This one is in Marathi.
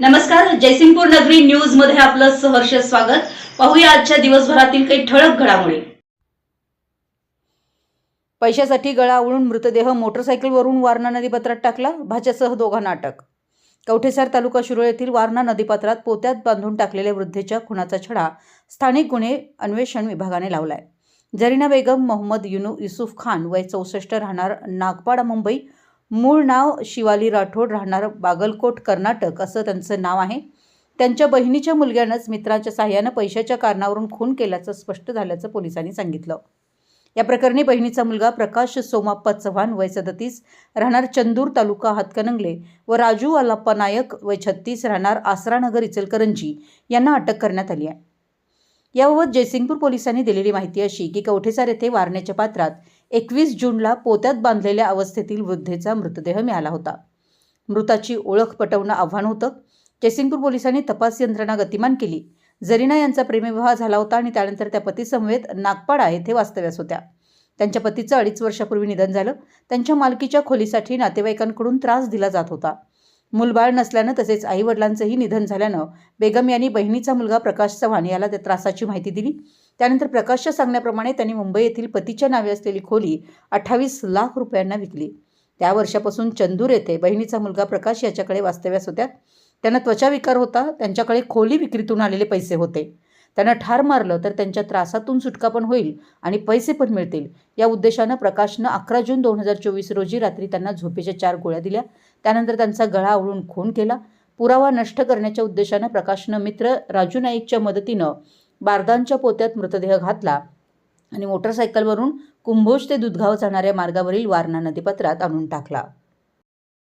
नमस्कार जयसिंगपूर नगरी न्यूजमध्ये आपलं सहर्ष स्वागत. पाहूया आजच्या दिवसभरातील काही ठळक घडामोडी. पैशासाठी गळा उळून मृतदेह मोटरसायकलवरून वारणा नदीपात्रात टाकला भाच्यासह दोघांना अटक. कवठेसार तालुका शिरोळ येथील वारणा नदीपात्रात पोत्यात बांधून टाकलेल्या वृद्धेच्या खुनाचा छडा स्थानिक गुन्हे अन्वेषण विभागाने लावलाय. जरीना बेगम मोहम्मद युनू युसुफ खान वय चौसष्ट राहणार नागपाडा मुंबई मूळ नाव शिवाली राठोड राहणार बागलकोट कर्नाटक असं त्यांचं नाव आहे. त्यांच्या बहिणीच्या मुलग्यानंच मित्राच्या साह्यानं पैशाच्या कारणावरून खून केल्याचं स्पष्ट झाल्याचं पोलिसांनी सांगितलं. या प्रकरणी बहिणीचा मुलगा प्रकाश सोमाप्पा चव्हाण वय सदतीस राहणार चंदूर तालुका हातकणंगले व राजू अलाप्पा नायक वय छत्तीस राहणार आसरानगर इचलकरंजी यांना अटक करण्यात आली आहे. याबाबत जयसिंगपूर पोलिसांनी दिलेली माहिती अशी की कवठेसार येथे वारण्याच्या पात्रात एकवीस जूनला पोत्यात बांधलेल्या अवस्थेतील वृद्धेचा मृतदेह मिळाला होता. मृताची ओळख पटवणं आव्हान होतं. जयसिंगपूर पोलिसांनी तपास यंत्रणा गतिमान केली. जरीना यांचा प्रेमविवाह झाला होता आणि त्यानंतर त्या पतीसमवेत नागपाडा येथे वास्तव्यास होत्या. त्यांच्या पतीचं अडीच वर्षापूर्वी निधन झालं. त्यांच्या मालकीच्या खोलीसाठी नातेवाईकांकडून त्रास दिला जात होता. मूलबाळ नसल्यानं तसेच आईवडिलांचंही निधन झाल्यानं बेगम यांनी बहिणीचा मुलगा प्रकाश चव्हाण याला त्या त्रासाची माहिती दिली. त्यानंतर प्रकाशच्या सांगण्याप्रमाणे त्यांनी मुंबई येथील पतीच्या नावे असलेली खोली अठ्ठावीस लाख रुपयांना विकली. त्या वर्षापासून चंदूर येथे बहिणीचा मुलगा प्रकाश याच्याकडे वास्तव्यास होत्या. त्यांना त्वचा विकार होता. त्यांच्याकडे खोली विक्रीतून आलेले पैसे होते. त्यांना ठार मारलं तर त्यांच्या त्रासातून सुटका पण होईल आणि पैसे पण मिळतील. या उद्देशानं प्रकाशनं अकरा जून दोन हजार चोवीस रोजी रात्री त्यांना झोपेच्या चार गोळ्या दिल्या. त्यानंतर त्यांचा गळा आवळून खून केला. पुरावा नष्ट करण्याच्या उद्देशानं प्रकाशनं मित्र राजू नाईकच्या मदतीनं बारदानच्या पोत्यात मृतदेह घातला आणि मोटरसायकलवरून कुंभोज ते दुधगाव जाणाऱ्या मार्गावरील वारणा नदीपात्रात आणून टाकला.